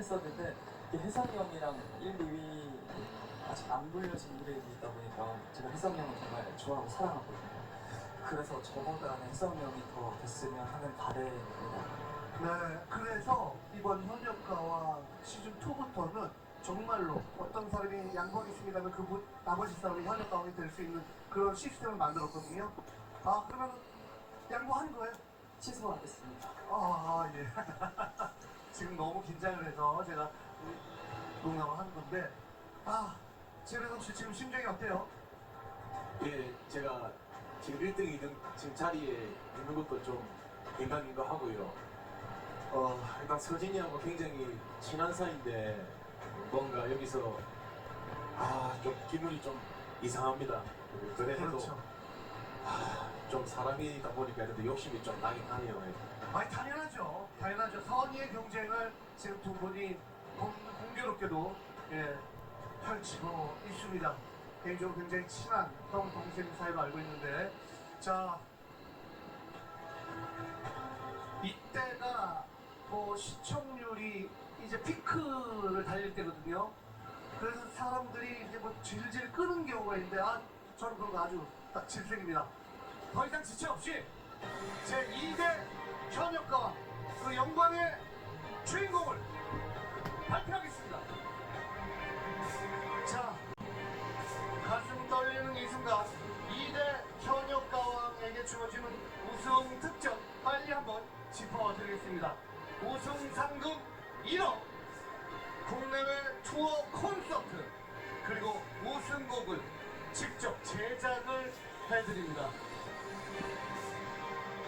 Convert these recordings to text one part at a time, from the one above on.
했었는데 혜성이 형이랑 1, 2위 아직 안 불려진 무대에 있다 보니까 제가 혜성이 형을 정말 좋아하고 사랑하거든요. 그래서 저보다는 혜성이 형이 더 됐으면 하는 바램입니다. 네, 그래서 이번 현역가와 시즌 2부터는 정말로 어떤 사람이 양보하겠습니다면 그 나머지 사람이 현역가왕이 될 수 있는 그런 시스템을 만들었거든요. 아 그러면 양보한 거예요? 취소하겠습니다. 아 예. 지금 너무 긴장을 해서 제가 농담을 하는 건데 아 최래성 씨 지금 심정이 어때요? 예, 제가 지금 1등, 2등 지금 자리에 있는 것도 좀 민감인 거 하고요. 어, 일단 서진이하고 굉장히 친한 사이인데 뭔가 여기서 아, 좀 기분이 좀 이상합니다. 그래 해도 그렇죠. 아, 좀 사람이다 보니까 그래도 욕심이 좀 나긴 하네요. 아니 당연하죠. 당연하죠. 선의의 경쟁을 지금 두 분이 공, 공교롭게도 예, 펼치고 있습니다. 개인적으로 굉장히 친한 형 동생 사이로 알고 있는데 자 이때가 뭐 시청률이 이제 피크를 달릴 때거든요. 그래서 사람들이 이제 뭐 질질 끄는 경우가 있는데 아 저는 그런 거 아주 딱 질색입니다. 더 이상 지체 없이 제 2대 현역가와 그 영광의 주인공을 발표하겠습니다. 자, 가슴 떨리는 이 순간 2대 현역 가왕에게 주어지는 우승 특전 빨리 한번 짚어드리겠습니다. 우승 상금 1억, 국내외 투어 콘서트, 그리고 우승곡을 직접 제작을 해드립니다.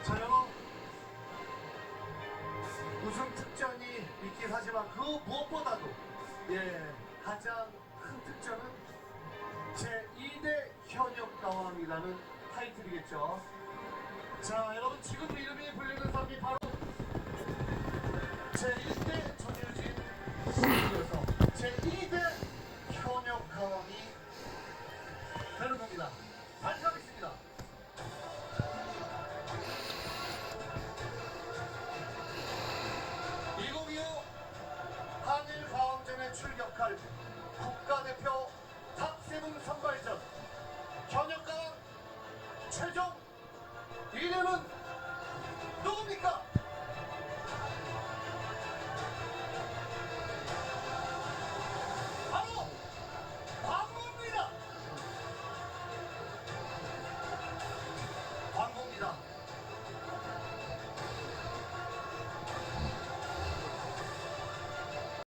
자, 여러분. 우승 특전이 있긴 하지만 그 무엇보다도 예 가장 큰 특전은 제 2대 현역 가왕이라는 타이틀이겠죠. 자 여러분 지금 이름이 불리는 사람이 바로 제 1대 출격할 국가대표 탑세븐 선발전 현역가 최종 이름은 누굽니까?